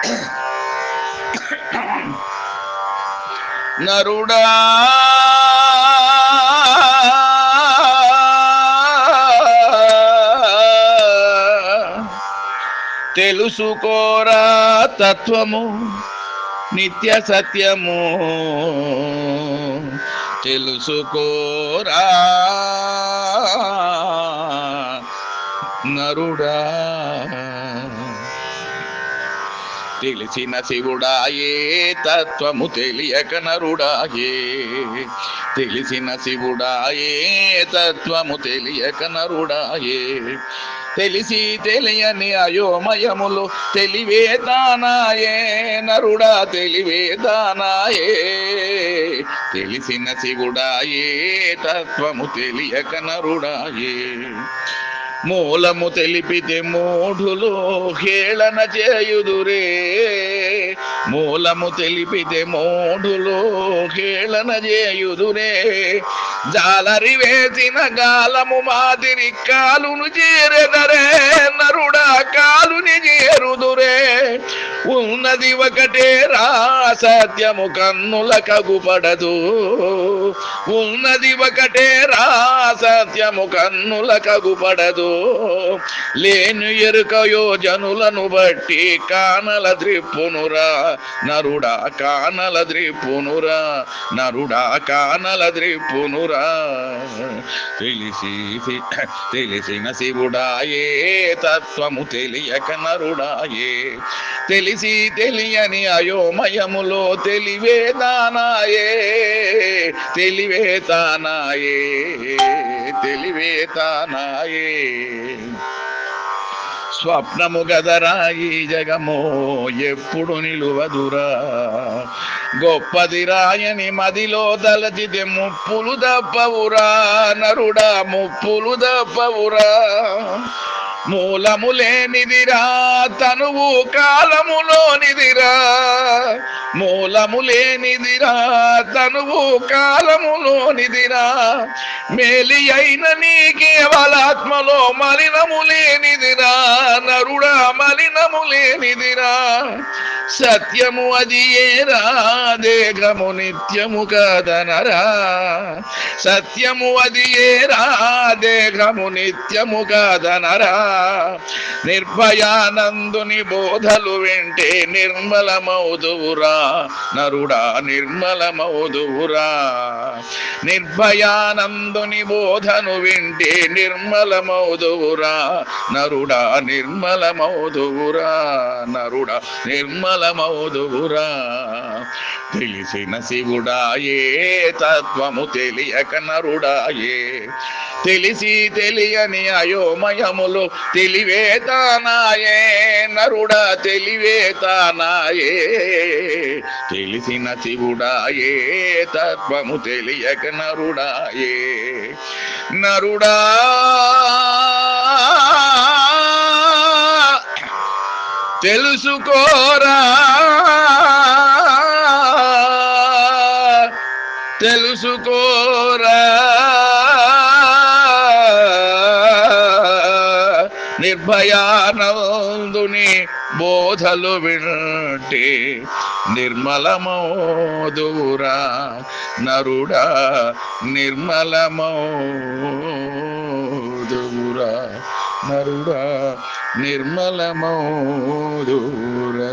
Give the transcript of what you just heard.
నరుడా! తెలుసుకోరా తత్వము నిత్య సత్యము. తెలుసుకోరా నరుడా! తెలిసిన శివుడాయే తత్వము తెలియక నరుడాయే. తెలిసిన శివుడాయే తత్వము తెలియక నరుడాయే. తెలిసి తెలియని అయోమయములు తెలివే దానాయే నరుడా తెలివే దానాయే. తెలిసిన శివుడాయే తత్వము తెలియక నరుడాయే. మూలము తెలిపితే మూఢులు హేళన చేయుదురే. మూలము తెలిపితే మూఢులు హేళన చేయుదురే. జాలరి వేసిన గాలము మాదిరి కాలును చేరెదరే. నరుడా కాలుని చేరుదురే. ఉన్నది ఒకటే రా సత్యము కన్నుల కగుపడదు. ఉన్నది ఒకటే రా సత్యము కన్నుల కగుపడదు. లేని ఎరుకయో జనులను బట్టి కానల ద్రిప్పునురా నరుడా కానల ద్రిప్పునురా నరుడా కానల ద్రిప్పునురా తెలిసి తెలిసిన శివుడాయే తత్వము తెలియక నరుడాయే. తెలి తెలిసి తెలియని అయోమయములో తెలివే తానాయే తెలివే తానాయే తెలివే తానాయే. స్వప్నము గదరా ఈ జగము ఎప్పుడు నిలువదురా? గొప్పది రాయని మదిలో దలచితే ముప్పులు దప్పవురా నరుడా ముప్పులు దప్పవురా మూలము లేనిదిరా తనువు కాలములోనిదిరా. మూలము లేనిదిరా తనువు కాలములోనిదిరా. మేలి అయిన నీ కేవలాత్మలో మలినము లేనిదిరా నరుడా మలినము లేనిదిరా సత్యము అది ఏరా దేహము నిత్యము కదనరా. సత్యము అది ఏరా దేహము నిత్యము కదనరా. నిర్భయానందుని బోధలు వింటే నిర్మలమౌదువురా నరుడా నిర్మలమౌదువురా నిర్భయానందుని బోధను వింటే నిర్మలమౌదువురా నరుడా నిర్మలమౌదువురా నరుడా నిర్మల నిర్మలమౌదువురా తెలిసిన శివుడాయే తత్వము తెలియక నరుడాయే. తెలిసి తెలియని అయోమయములు తెలివే తానాయే నరుడా తెలివే తానాయే. తెలిసిన శివుడాయే తత్వము తెలియక నరుడాయే. నరుడా తెలుసుకోరా? తెలుసుకోరా? నిర్భయానందుని బోధలు వింటే నిర్మలమోదురా నరుడా నిర్మలమోదురా నరుడా నిర్మలమౌ దూరా.